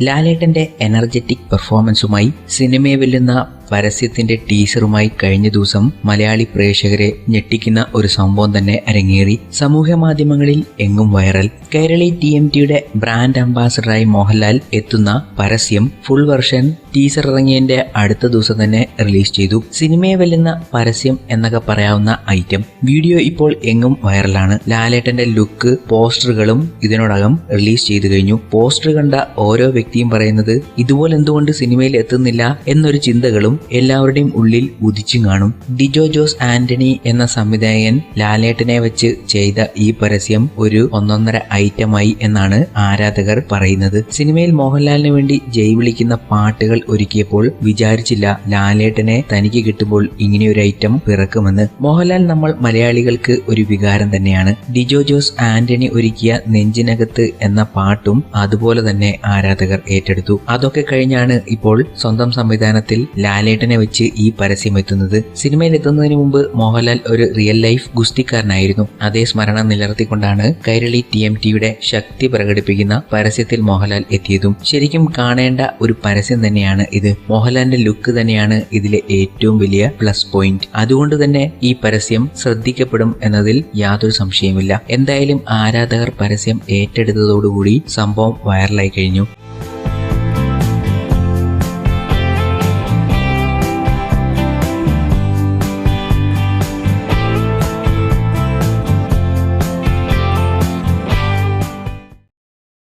ലാലേട്ടന്റെ എനർജറ്റിക് പെർഫോമൻസുമായി സിനിമയെ വെല്ലുന്ന പരസ്യത്തിന്റെ ടീസറുമായി കഴിഞ്ഞ ദിവസം മലയാളി പ്രേക്ഷകരെ ഞെട്ടിക്കുന്ന ഒരു സംഭവം തന്നെ അരങ്ങേറി. സമൂഹ മാധ്യമങ്ങളിൽ എങ്ങും വൈറൽ. കേരളി ടി എം ടിയുടെ ബ്രാൻഡ് അംബാസഡറായി മോഹൻലാൽ എത്തുന്ന പരസ്യം ഫുൾ വെർഷൻ ടീസർ ഇറങ്ങിയതിന്റെ അടുത്ത ദിവസം തന്നെ റിലീസ് ചെയ്തു. സിനിമയെ വെല്ലുന്ന പരസ്യം എന്നൊക്കെ പറയാവുന്ന ഐറ്റം. വീഡിയോ ഇപ്പോൾ എങ്ങും വൈറലാണ്. ലാലേട്ടന്റെ ലുക്ക് പോസ്റ്ററുകളും ഇതിനോടകം റിലീസ് ചെയ്തു കഴിഞ്ഞു. പോസ്റ്റർ കണ്ട ഓരോ വ്യക്തിയും പറയുന്നത് ഇതുപോലെ എന്തുകൊണ്ട് സിനിമയിൽ എത്തുന്നില്ല? എന്നൊരു ചിന്തകളും എല്ലാവരുടെയും ഉള്ളിൽ ഉദിച്ചും കാണും. ഡിജോ ജോസ് ആന്റണി എന്ന സംവിധായകൻ ലാലേട്ടനെ വെച്ച് ചെയ്ത ഈ പരസ്യം ഒരു ഒന്നൊന്നര ഐറ്റമായി എന്നാണ് ആരാധകർ പറയുന്നത്. സിനിമയിൽ മോഹൻലാലിന് വേണ്ടി ജയ് വിളിക്കുന്ന പാട്ടുകൾ ഒരുക്കിയപ്പോൾ വിചാരിച്ചില്ല ലാലേട്ടനെ തനിക്ക് കിട്ടുമ്പോൾ ഇങ്ങനെയൊരു ഐറ്റം പിറക്കുമെന്ന്. മോഹൻലാൽ നമ്മൾ മലയാളികൾക്ക് ഒരു വികാരം തന്നെയാണ്. ഡിജോ ജോസ് ആന്റണി ഒരുക്കിയ നെഞ്ചിനകത്ത് എന്ന പാട്ടും അതുപോലെ തന്നെ ആരാധകർ ഏറ്റെടുത്തു. അതൊക്കെ കഴിഞ്ഞാണ് ഇപ്പോൾ സ്വന്തം സംവിധാനത്തിൽ ലാലേട്ടനെ വെച്ച് ഈ പരസ്യം എത്തുന്നത് സിനിമയിൽ എത്തുന്നതിന് മുമ്പ് മോഹൻലാൽ ഒരു റിയൽ ലൈഫ് ഗുസ്തിക്കാരനായിരുന്നു. അതേ സ്മരണ നിലനിർത്തിക്കൊണ്ടാണ് കൈരളി ടി എം ടിയുടെ ശക്തി പ്രകടിപ്പിക്കുന്ന പരസ്യത്തിൽ മോഹൻലാൽ എത്തിയതും. ശരിക്കും കാണേണ്ട ഒരു പരസ്യം തന്നെയാണ് ഇത്. മോഹൻലാലിന്റെ ലുക്ക് തന്നെയാണ് ഇതിലെ ഏറ്റവും വലിയ പ്ലസ് പോയിന്റ് അതുകൊണ്ട് തന്നെ ഈ പരസ്യം ശ്രദ്ധിക്കപ്പെടും എന്നതിൽ യാതൊരു സംശയമില്ല എന്തായാലും ആരാധകർ പരസ്യം ഏറ്റെടുത്തതോടുകൂടി സംഭവം വൈറലായി കഴിഞ്ഞു.